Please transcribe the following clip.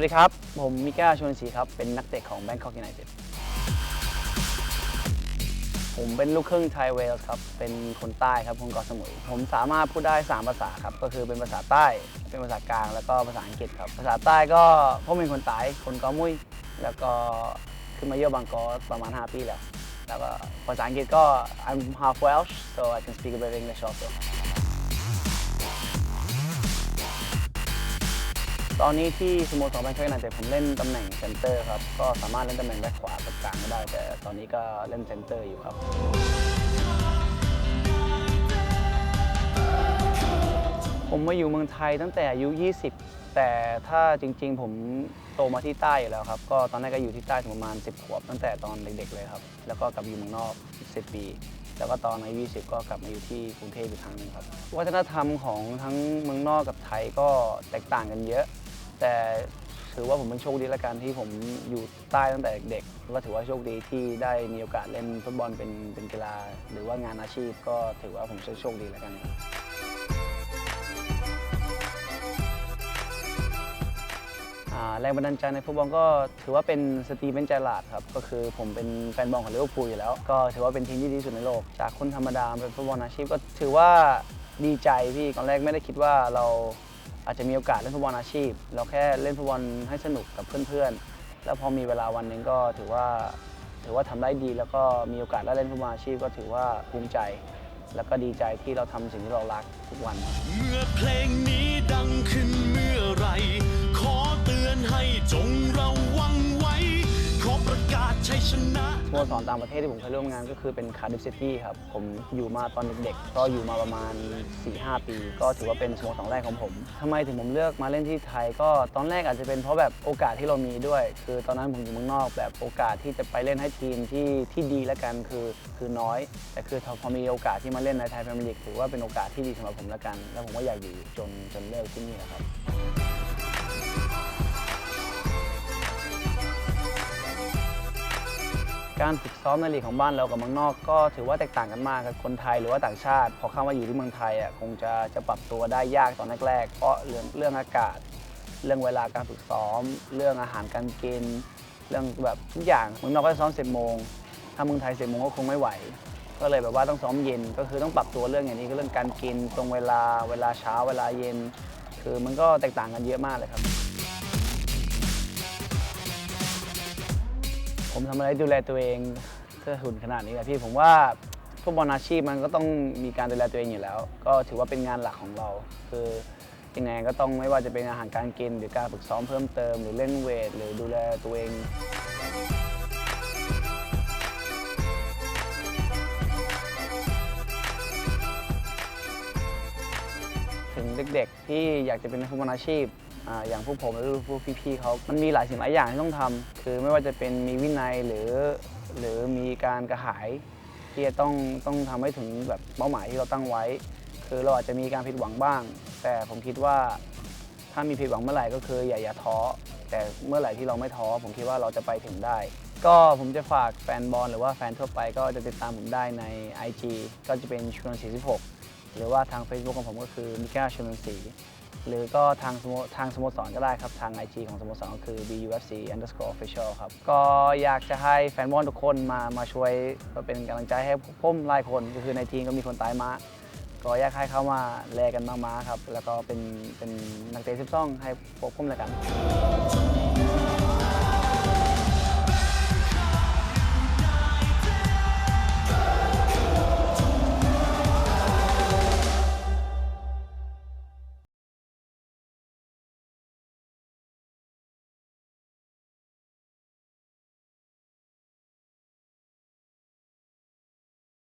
วัสดีครับ ผมมิก้าชวนศรีครับ เป็นนักเตะของ Bangkok United ผมเป็นลูกครึ่งไทยเวลส์ครับ เป็นคนใต้ครับคนเกาะสมุย ผมสามารถพูดได้ 3 ภาษาครับ ก็คือเป็นภาษาใต้ เป็นภาษากลาง แล้วก็ภาษาอังกฤษครับ ภาษาใต้ก็ผมเป็นคนใต้ คนเกาะมุ้ย แล้วก็ขึ้นมาเยี่ยมบางกอกประมาณ 5 ปีแล้ว แล้วก็ภาษาอังกฤษก็ I'm half Welsh so I can speak a bit English also ตอนนี้ที่สโมสรแบงคอกยูไนเต็ดผมเล่นตำแหน่งเซนเตอร์ครับ ก็สามารถเล่นตำแหน่งแบ็คขวากับกลางก็ได้ แต่ตอนนี้ก็เล่นเซนเตอร์อยู่ครับ ผมมาอยู่เมืองไทยตั้งแต่อายุ 20 แต่ถ้าจริง ๆ ผมโตมาที่ใต้อยู่แล้วครับ ก็ตอนแรกก็อยู่ที่ใต้ถึงประมาณ 10 ขวบ ตั้งแต่ตอนเด็กๆเลยครับ แล้วก็กลับอยู่เมืองนอก 10 ปีแล้วก็ตอนอายุ20 ก็กลับมาอยู่ที่กรุงเทพอีกครั้งหนึงครับ วัฒนธรรมของทั้งเมืองนอกกับไทยก็แตกต่างกันเยอะ แต่ถือว่าผมเป็นโชคดีล้วกันที่ผมอยู่ใต้ตั้งแต่เด็กแล้วก็ถือว่าโชคดีที่ได้มีโอกาสเล่นฟุตบอลเป็นเป็นกีฬา หรือว่างานอาชีพก็ถือว่าผมโชคดีล้วกันครับแรงบันดาลใจในฟุตบอลก็ถือว่าเป็นสตีเวนเจอร์ลาร์ดครับ ก็คือผมเป็นแฟนบอลของลิเวอร์พูลอยู่แล้ว ก็ถือว่าเป็นทีมที่ดีสุดในโลก จากคนธรรมดาเป็นฟุตบอลอาชีพก็ถือว่าดีใจพี่ตอนแรกไม่ได้คิดว่าเรา อาจจะมีโอกาสเล่นฟุตบอลอาชีพ เราแค่เล่นฟุตบอลให้สนุกกับเพื่อนๆ แล้วพอมีเวลาวันหนึ่งก็ถือว่าถือว่าทำได้ดี แล้วก็มีโอกาสได้เล่นฟุตบอลอาชีพก็ถือว่าภูมิใจ แล้วก็ดีใจที่เราทำสิ่งที่เรารักทุกวันเมื่อเพลงนี้ดังขึ้นเมื่อ สโมสรต่างประเทศที่ผมเคยร่วมงานก็คือเป็นคาร์ดิฟซิตี้ครับ ผมอยู่มาตอนเด็กๆ ก็อยู่มาประมาณ 4-5 ปี ก็ถือว่าเป็นสโมสรแรกของผมทำไมถึงผมเลือกมาเล่นที่ไทย ก็ตอนแรกอาจจะเป็นเพราะแบบโอกาสที่เรามีด้วย คือตอนนั้นผมอยู่เมืองนอก แบบโอกาสที่จะไปเล่นให้ทีมที่ที่ดีแล้วกันคือคือน้อย แต่คือพอมีโอกาสที่มาเล่นในไทยพรีเมียร์ลีกถือว่าเป็นโอกาสที่ดีสำหรับผมแล้วกัน แล้วผมก็อยากอยู่จนจนเลิกที่นี่ครับ การฝึกซ้อมในลีกของบ้านเรากับเมืองนอก ก็ถือว่าแตกต่างกันมากครับคนไทยหรือว่าต่างชาติ พอเข้ามาอยู่ที่เมืองไทยอะคงจะจะปรับตัวได้ยากตอนแรกๆเพราะเรื่องเรื่องอากาศ เรื่องเวลาการฝึกซ้อม เรื่องอาหารการกินเรื่องแบบทุกอย่างเมืองนอกก็ซ้อมสร็จโมงถ้าเมืองไทยสร็จโมงก็คงไม่ไหว ก็เลยแบบว่าต้องซ้อมเย็นก็คือต้องปรับตัวเรื่องอย่างนี้ก็เรื่องการกินตรงเวลาเวลาเช้าเวลาเย็น คือมันก็แตกต่างกันเยอะมากเลยครับ ผมทำอะไรดูแลตัวเองเพื่อหุ่นขนาดนี้แหละพี่ผมว่าฟุตบอลอาชีพมันก็ต้องมีการดูแลตัวเองอยู่แล้ว ก็ถือว่าเป็นงานหลักของเรา คือยังไงก็ต้องไม่ว่าจะเป็นอาหารการกิน หรือการฝึกซ้อมเพิ่มเติม หรือเล่นเวท หรือดูแลตัวเองถึงเด็กๆที่อยากจะเป็นนักฟุตบอลอาชีพ อย่างพวกผมหรือพวกพี่ๆเขามันมีหลายสิ่งหลายอย่างที่ต้องทำคือไม่ว่าจะเป็นมีวินัยหรือ หรือมีการกระหาย ที่จะต้องต้องทำให้ถึงแบบเป้าหมายที่เราตั้งไว้ คือเราอาจจะมีการผิดหวังบ้าง แต่ผมคิดว่าถ้ามีผิดหวังเมื่อไหร่ก็คืออย่าอย่าท้อแต่เมื่อไหร่ที่เราไม่ท้อผมคิดว่าเราจะไปถึงได้ ก็ผมจะฝากแฟนบอลหรือว่าแฟนทั่วไปก็จะติดตามผมได้ใน IG ก็จะเป็นชวน46 หรือว่าทาง Facebook ของผมก็คือมิก้าชวนศรี หรือก็ทางสโมทางสโมสรก็ได้ครับ ทาง IG ของสโมสรก็คือ bufc underscore official ครับ ก็อยากจะให้แฟนบอลทุกคนมามาช่วยมาเป็นกำลังใจให้ผมหลายคนก็คือในทีมก็มีคนตายมาก็อยากให้เขามาแลกันมากๆครับ แล้วก็เป็นเป็นนักเตะซิบซ่องให้พวกผมแล้วกัน